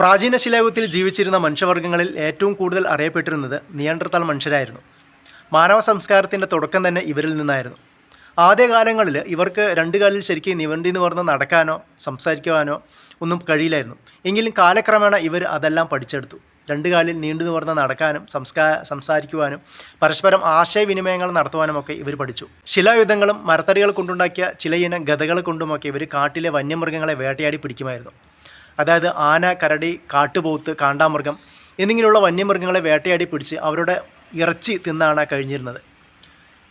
പ്രാചീന ശിലായുഗത്തിൽ ജീവിച്ചിരുന്ന മനുഷ്യവർഗങ്ങളിൽ ഏറ്റവും കൂടുതൽ അറിയപ്പെട്ടിരുന്നത് നിയന്ത്രത്താൽ മനുഷ്യരായിരുന്നു. മാനവ സംസ്കാരത്തിന്റെ തുടക്കം തന്നെ ഇവരിൽ നിന്നായിരുന്നു. ആദ്യകാലങ്ങളിൽ ഇവർക്ക് രണ്ട് കാലിൽ ശരിക്കും നിവണ്ടി എന്ന് പറഞ്ഞ് നടക്കാനോ സംസാരിക്കുവാനോ ഒന്നും കഴിയില്ലായിരുന്നു. എങ്കിലും കാലക്രമേണ ഇവർ അതെല്ലാം പഠിച്ചെടുത്തു. രണ്ട് കാലിൽ നീണ്ടു നിവർന്ന് നടക്കാനും സംസ്കാ സംസാരിക്കുവാനും പരസ്പരം ആശയവിനിമയങ്ങൾ നടത്തുവാനും ഒക്കെ ഇവർ പഠിച്ചു. ശിലായുധങ്ങളും മരത്തടികൾ കൊണ്ടുണ്ടാക്കിയ ചിലയിനം ഗതകൾ കൊണ്ടുമൊക്കെ ഇവർ കാട്ടിലെ വന്യമൃഗങ്ങളെ വേട്ടയാടി പിടിക്കുമായിരുന്നു. അതായത് ആന കരടി കാട്ടുപോത്ത് കാണ്ടാമൃഗം എന്നിങ്ങനെയുള്ള വന്യമൃഗങ്ങളെ വേട്ടയാടി പിടിച്ച് അവരുടെ ഇറച്ചി തിന്നാണ് കഴിഞ്ഞിരുന്നത്.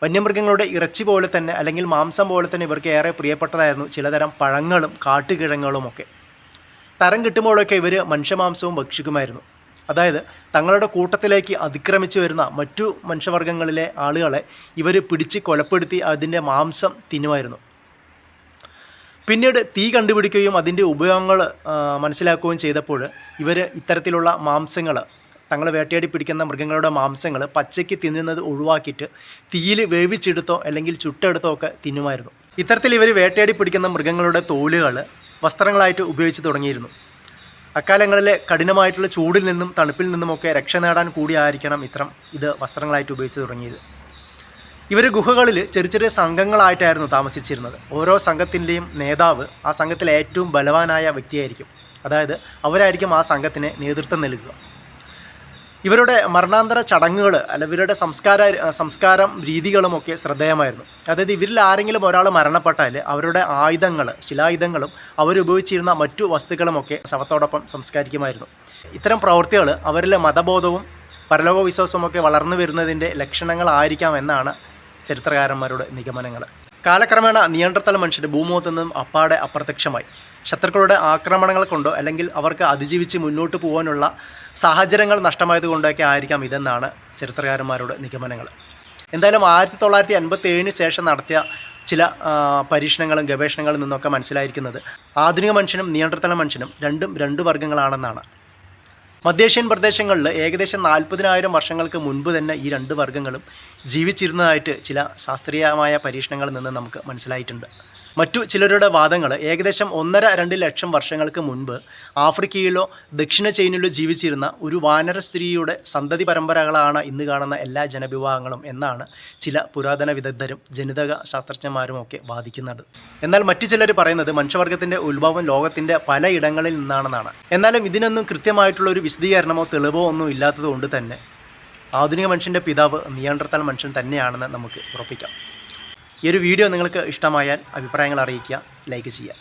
വന്യമൃഗങ്ങളുടെ ഇറച്ചി പോലെ തന്നെ അല്ലെങ്കിൽ മാംസം പോലെ തന്നെ ഇവർക്ക് ഏറെ പ്രിയപ്പെട്ടതായിരുന്നു ചിലതരം പഴങ്ങളും കാട്ടുകിഴങ്ങുകളും ഒക്കെ. തരം കിട്ടുമ്പോഴൊക്കെ ഇവർ മനുഷ്യമാംസവും ഭക്ഷിക്കുമായിരുന്നു. അതായത് തങ്ങളുടെ കൂട്ടത്തിലേക്ക് അതിക്രമിച്ചു വരുന്ന മറ്റു മനുഷ്യവർഗങ്ങളിലെ ആളുകളെ ഇവർ പിടിച്ച് കൊലപ്പെടുത്തി അതിന്റെ മാംസം തിന്നുമായിരുന്നു. പിന്നീട് തീ കണ്ടുപിടിക്കുകയും അതിന്റെ ഉപയോഗങ്ങൾ മനസ്സിലാക്കുകയും ചെയ്തപ്പോൾ ഇവർ ഇത്തരത്തിലുള്ള മാംസങ്ങൾ തങ്ങൾ വേട്ടയാടി പിടിക്കുന്ന മൃഗങ്ങളുടെ മാംസങ്ങൾ പച്ചയ്ക്ക് തിന്നുന്നത് ഒഴിവാക്കിയിട്ട് തീയിൽ വേവിച്ചെടുത്തോ അല്ലെങ്കിൽ ചുട്ടെടുത്തോ ഒക്കെ തിന്നുമായിരുന്നു. ഇത്തരത്തിൽ ഇവർ വേട്ടയാടി പിടിക്കുന്ന മൃഗങ്ങളുടെ തോലുകൾ വസ്ത്രങ്ങളായിട്ട് ഉപയോഗിച്ച് തുടങ്ങിയിരുന്നു. അക്കാലങ്ങളിലെ കഠിനമായിട്ടുള്ള ചൂടിൽ നിന്നും തണുപ്പിൽ നിന്നുമൊക്കെ രക്ഷ നേടാൻ കൂടിയായിരിക്കണം ഇത്തരം ഇത് വസ്ത്രങ്ങളായിട്ട് ഉപയോഗിച്ച് തുടങ്ങിയത്. ഇവർ ഗുഹകളിൽ ചെറിയ ചെറിയ സംഘങ്ങളായിട്ടായിരുന്നു താമസിച്ചിരുന്നത്. ഓരോ സംഘത്തിന്റെയും നേതാവ് ആ സംഘത്തിലെ ഏറ്റവും ബലവാനായ വ്യക്തിയായിരിക്കും. അതായത് അവരായിരിക്കും ആ സംഘത്തിന് നേതൃത്വം നൽകുക. ഇവരുടെ മരണാന്തര ചടങ്ങുകൾ അല്ല ഇവരുടെ സംസ്കാര സംസ്കാരം രീതികളുമൊക്കെ ശ്രദ്ധേയമായിരുന്നു. അതായത് ഇവരിൽ ആരെങ്കിലും ഒരാൾ മരണപ്പെട്ടാൽ അവരുടെ ആയുധങ്ങൾ ശിലായുധങ്ങളും അവരുപയോഗിച്ചിരുന്ന മറ്റു വസ്തുക്കളുമൊക്കെ ശവത്തോടൊപ്പം സംസ്കരിക്കുമായിരുന്നു. ഇത്തരം പ്രവൃത്തികൾ അവരിലെ മതബോധവും പരലോക വിശ്വാസവുമൊക്കെ വളർന്നു വരുന്നതിന്റെ ലക്ഷണങ്ങളായിരിക്കാം എന്നാണ് ചരിത്രകാരന്മാരുടെ നിഗമനങ്ങൾ. കാലക്രമേണ നിയന്ത്രത്തല മനുഷ്യർ ഭൂമുഖത്തു നിന്നും അപ്പാടെ അപ്രത്യക്ഷമായി. ശത്രുക്കളുടെ ആക്രമണങ്ങൾ കൊണ്ടോ അല്ലെങ്കിൽ അവർക്ക് അതിജീവിച്ച് മുന്നോട്ട് പോകാനുള്ള സാഹചര്യങ്ങൾ നഷ്ടമായത് കൊണ്ടൊക്കെ ആയിരിക്കാം ഇതെന്നാണ് ചരിത്രകാരന്മാരുടെ നിഗമനങ്ങൾ. എന്തായാലും ആയിരത്തി തൊള്ളായിരത്തി അൻപത്തി ഏഴിന് ശേഷം നടത്തിയ ചില പരീക്ഷണങ്ങളും ഗവേഷണങ്ങളിൽ നിന്നൊക്കെ മനസ്സിലായിരിക്കുന്നത് ആധുനിക മനുഷ്യനും നിയന്ത്രത്തല മനുഷ്യനും രണ്ടും രണ്ട് വർഗങ്ങളാണെന്നാണ്. മധ്യേഷ്യൻ പ്രദേശങ്ങളിൽ ഏകദേശം നാൽപ്പതിനായിരം വർഷങ്ങൾക്ക് മുൻപ് തന്നെ ഈ രണ്ട് വർഗങ്ങളും ജീവിച്ചിരുന്നതായിട്ട് ചില ശാസ്ത്രീയമായ പരീക്ഷണങ്ങളിൽ നിന്ന് നമുക്ക് മനസ്സിലായിട്ടുണ്ട്. മറ്റു ചിലരുടെ വാദങ്ങൾ ഏകദേശം ഒന്നര രണ്ട് ലക്ഷം വർഷങ്ങൾക്ക് മുൻപ് ആഫ്രിക്കയിലോ ദക്ഷിണ ചൈനയിലോ ജീവിച്ചിരുന്ന ഒരു വാനര സ്ത്രീയുടെ സന്തതി പരമ്പരകളാണ് ഇന്ന് കാണുന്ന എല്ലാ ജനവിഭാഗങ്ങളും എന്നാണ് ചില പുരാതന വിദഗ്ധരും ജനിതക ശാസ്ത്രജ്ഞന്മാരും ഒക്കെ വാദിക്കുന്നത്. എന്നാൽ മറ്റു ചിലർ പറയുന്നത് മനുഷ്യവർഗത്തിന്റെ ഉത്ഭവം ലോകത്തിന്റെ പലയിടങ്ങളിൽ നിന്നാണെന്നാണ്. എന്നാലും ഇതിനൊന്നും കൃത്യമായിട്ടുള്ള ഒരു വിശദീകരണമോ തെളിവോ ഒന്നും ഇല്ലാത്തതുകൊണ്ട് തന്നെ ആധുനിക മനുഷ്യന്റെ പിതാവ് നിയന്ത്രത്താൽ മനുഷ്യൻ തന്നെയാണെന്ന് നമുക്ക് ഉറപ്പിക്കാം. ഈ ഒരു വീഡിയോ നിങ്ങൾക്ക് ഇഷ്ടമായാൽ അഭിപ്രായങ്ങൾ അറിയിക്കുക ലൈക്ക് ചെയ്യുക.